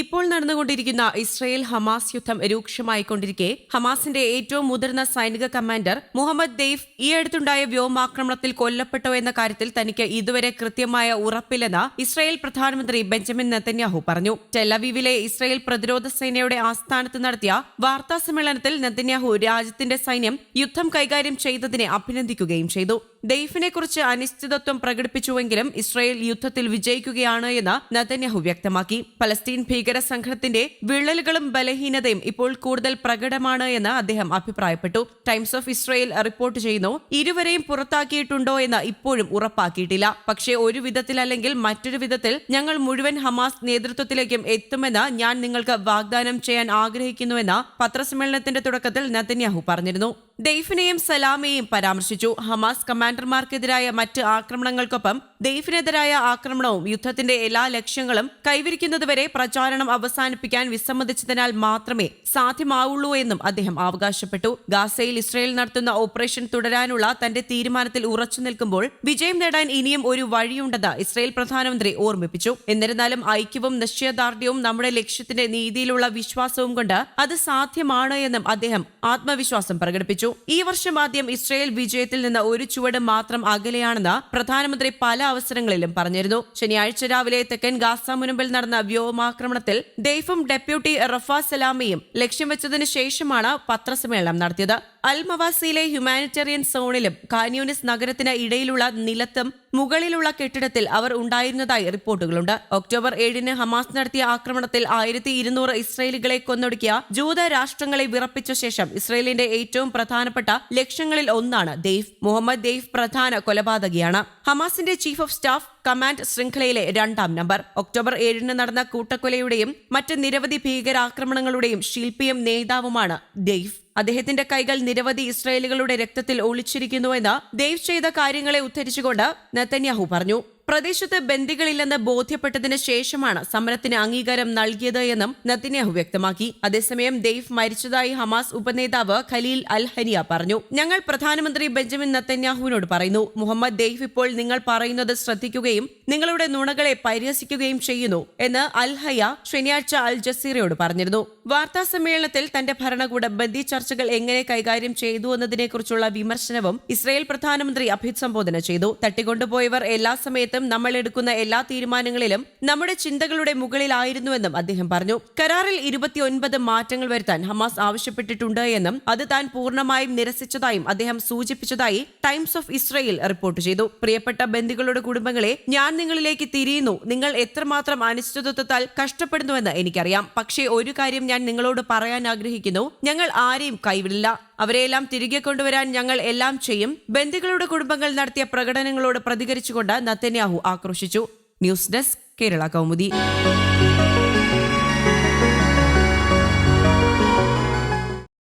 ഇപ്പോൾ നടന്നുകൊണ്ടിരിക്കുന്ന Israel Hamas യുദ്ധം രൂക്ഷമായിക്കൊണ്ടിരിക്കെ. ഹമാസിന്റെ ഏറ്റവും മുതിർന്ന സൈനിക കമാൻഡർ മുഹമ്മദ് ദെയ്ഫ് ഈ അടുത്തുണ്ടായ വ്യോമാക്രമണത്തിൽ കൊല്ലപ്പെട്ടോ എന്ന കാര്യത്തിൽ തനിക്ക് ഇതുവരെ കൃത്യമായ ഉറപ്പില്ലെന്ന് ഇസ്രയേൽ പ്രധാനമന്ത്രി ബെഞ്ചമിൻ നെതന്യാഹു പറഞ്ഞു. ടെലവീവിലെ ഇസ്രയേൽ പ്രതിരോധ സേനയുടെ ആസ്ഥാനത്ത് നടത്തിയ വാർത്താ സമ്മേളനത്തിൽ നെതന്യാഹു രാജ്യത്തിന്റെ സൈന്യം യുദ്ധം കൈകാര്യം ചെയ്തതിനെ അഭിനന്ദിക്കുകയും ചെയ്തു. ദെയ്ഫിനെ കുറിച്ച് അനിശ്ചിതത്വം പ്രകടിപ്പിച്ചുവെങ്കിലും ഇസ്രായേൽ യുദ്ധത്തിൽ വിജയിക്കുകയാണ് എന്ന് നതന്യാഹു വ്യക്തമാക്കി. പലസ്തീൻ ഭീകര സംഘത്തിന്റെ വിള്ളലുകളും ബലഹീനതയും ഇപ്പോൾ കൂടുതൽ പ്രകടമാണ് എന്ന് അദ്ദേഹം അഭിപ്രായപ്പെട്ടു. ടൈംസ് ഓഫ് ഇസ്രായേൽ റിപ്പോർട്ട് ചെയ്യുന്നു ഇരുവരെയും പുറത്താക്കിയിട്ടുണ്ടോ എന്ന് ഇപ്പോഴും ഉറപ്പാക്കിയിട്ടില്ല. പക്ഷേ ഒരു വിധത്തിലല്ലെങ്കിൽ മറ്റൊരു വിധത്തിൽ ഞങ്ങൾ മുഴുവൻ ഹമാസ് നേതൃത്വത്തിലേക്കും എത്തുമെന്ന് ഞാൻ നിങ്ങൾക്ക് വാഗ്ദാനം ചെയ്യാൻ ആഗ്രഹിക്കുന്നുവെന്ന് പത്രസമ്മേളനത്തിന്റെ തുടക്കത്തിൽ നതന്യാഹു പറഞ്ഞിരുന്നു. ദെയ്ഫിനെയും സലാമയെയും പരാമർശിച്ചു. ഹമാസ് കമാൻഡർമാർക്കെതിരായ മറ്റ് ആക്രമണങ്ങൾക്കൊപ്പം ദെയ്ഫിനെതിരായ ആക്രമണവും യുദ്ധത്തിന്റെ എല്ലാ ലക്ഷ്യങ്ങളും കൈവരിക്കുന്നതുവരെ പ്രചാരണം അവസാനിപ്പിക്കാൻ വിസമ്മതിച്ചതിനാൽ മാത്രമേ സാധ്യമാവുള്ളൂ എന്നും അദ്ദേഹം അവകാശപ്പെട്ടു. ഗാസയിൽ ഇസ്രയേൽ നടത്തുന്ന ഓപ്പറേഷൻ തുടരാനുള്ള തന്റെ തീരുമാനത്തിൽ ഉറച്ചു നിൽക്കുമ്പോൾ വിജയം നേടാൻ ഇനിയും ഒരു വഴിയുണ്ടെന്ന് ഇസ്രയേൽ പ്രധാനമന്ത്രി ഓർമ്മിപ്പിച്ചു. എന്നിരുന്നാലും ഐക്യവും നിശ്ചയദാർഢ്യവും നമ്മുടെ ലക്ഷ്യത്തിന്റെ നീതിയിലുള്ള വിശ്വാസവും കൊണ്ട് അത് സാധ്യമാണ് എന്നും അദ്ദേഹം ആത്മവിശ്വാസം പ്രകടിപ്പിച്ചു. ഈ വർഷം ആദ്യം ഇസ്രയേൽ വിജയത്തിൽ നിന്ന് ഒരു ചുവട് മാത്രം അകലെയാണെന്ന് പ്രധാനമന്ത്രി പല അവസരങ്ങളിലും പറഞ്ഞിരുന്നു. ശനിയാഴ്ച രാവിലെ തെക്കൻ ഗാസ മുനമ്പിൽ നടന്ന വ്യോമാക്രമണത്തിൽ ദെയ്ഫും ഡെപ്യൂട്ടി റഫാ സലാമിയും ലക്ഷ്യം വെച്ചതിന് ശേഷമാണ് പത്രസമ്മേളനം നടത്തിയത്. അൽ മവാസിയിലെ ഹ്യൂമാനിറ്റേറിയൻ സോണിലും കാന്യൂനിസ് നഗരത്തിന് ഇടയിലുള്ള നിലത്തും മുകളിലുള്ള കെട്ടിടത്തിൽ അവർ ഉണ്ടായിരുന്നതായി റിപ്പോർട്ടുകളുണ്ട്. ഒക്ടോബർ ഏഴിന് ഹമാസ് നടത്തിയ ആക്രമണത്തിൽ ആയിരത്തി ഇരുന്നൂറ് ഇസ്രയേലികളെ കൊന്നൊടുക്കിയ ജൂത രാഷ്ട്രങ്ങളെ വിറപ്പിച്ച ശേഷം ഇസ്രയേലിന്റെ ഏറ്റവും പ്രധാനപ്പെട്ട ലക്ഷ്യങ്ങളിൽ ഒന്നാണ് ദെയ്ഫ്. മുഹമ്മദ് ദെയ്ഫ് പ്രധാന കൊലപാതകിയാണ്. ഹമാസിന്റെ ചീഫ് ഓഫ് സ്റ്റാഫ് കമാൻഡ് ശൃംഖലയിലെ രണ്ടാം നമ്പർ. ഒക്ടോബർ ഏഴിന് നടന്ന കൂട്ടക്കൊലയുടെയും മറ്റ് നിരവധി ഭീകരാക്രമണങ്ങളുടെയും ശില്പിയും നേതാവുമാണ് ദെയ്ഫ്. അദ്ദേഹത്തിന്റെ കൈകൾ നിരവധി ഇസ്രായേലുകളുടെ രക്തത്തിൽ ഒളിച്ചിരിക്കുന്നുവെന്ന് ദേവ് ചെയ്ത കാര്യങ്ങളെ ഉദ്ധരിച്ചുകൊണ്ട് നെത്തന്യാഹു പറഞ്ഞു. പ്രദേശത്ത് ബന്ദികളില്ലെന്ന് ബോധ്യപ്പെട്ടതിന് ശേഷമാണ് സമരത്തിന് അംഗീകാരം നൽകിയത് എന്നും നത്തിന്യാഹു വ്യക്തമാക്കി. അതേസമയം ദെയ്ഫ് മരിച്ചതായി ഹമാസ് ഉപനേതാവ് ഖലീൽ അൽ ഹനിയ പറഞ്ഞു. ഞങ്ങൾ പ്രധാനമന്ത്രി ബെഞ്ചമിൻ നത്തന്യാഹുവിനോട് പറയുന്നു മുഹമ്മദ് ദെയ്ഫ് ഇപ്പോൾ നിങ്ങൾ പറയുന്നത് ശ്രദ്ധിക്കുകയും നിങ്ങളുടെ നുണകളെ പരിഹസിക്കുകയും ചെയ്യുന്നു എന്ന് അൽ ഹയ ശനിയാഴ്ച അൽ ജസീറയോട് പറഞ്ഞിരുന്നു. വാർത്താ സമ്മേളനത്തിൽ തന്റെ ഭരണകൂട ബന്ദി ചർച്ചകൾ എങ്ങനെ കൈകാര്യം ചെയ്തു എന്നതിനെക്കുറിച്ചുള്ള വിമർശനവും ഇസ്രായേൽ പ്രധാനമന്ത്രി അഭിസംബോധന ചെയ്തു. തട്ടിക്കൊണ്ടുപോയവർ എല്ലാ സമയത്തും നമ്മൾ എടുക്കുന്ന എല്ലാ തീരുമാനങ്ങളിലും നമ്മുടെ ചിന്തകളുടെ മുകളിലായിരുന്നുവെന്നും അദ്ദേഹം പറഞ്ഞു. കരാറിൽ ഇരുപത്തിയൊൻപത് മാറ്റങ്ങൾ വരുത്താൻ ഹമാസ് ആവശ്യപ്പെട്ടിട്ടുണ്ട് എന്നും അത് താൻ പൂർണമായും നിരസിച്ചതായും അദ്ദേഹം സൂചിപ്പിച്ചതായി ടൈംസ് ഓഫ് ഇസ്രയേൽ റിപ്പോർട്ട് ചെയ്തു. പ്രിയപ്പെട്ട ബന്ധുക്കളുടെ കുടുംബങ്ങളെ ഞാൻ നിങ്ങളിലേക്ക് തിരിയുന്നു. നിങ്ങൾ എത്രമാത്രം അനിശ്ചിതത്വത്താൽ കഷ്ടപ്പെടുന്നുവെന്ന് എനിക്കറിയാം. പക്ഷേ ഒരു കാര്യം ഞാൻ നിങ്ങളോട് പറയാൻ ആഗ്രഹിക്കുന്നു. ഞങ്ങൾ ആരെയും കൈവിടില്ല. അവരെയെല്ലാം തിരികെ കൊണ്ടുവരാൻ ഞങ്ങൾ എല്ലാം ചെയ്യും. ബന്ദികളുടെ കുടുംബങ്ങൾ നടത്തിയ പ്രകടനങ്ങളോട് പ്രതികരിച്ചുകൊണ്ട് Netanyahu ആക്രോശിച്ചു. News desk Kerala Kaumudi.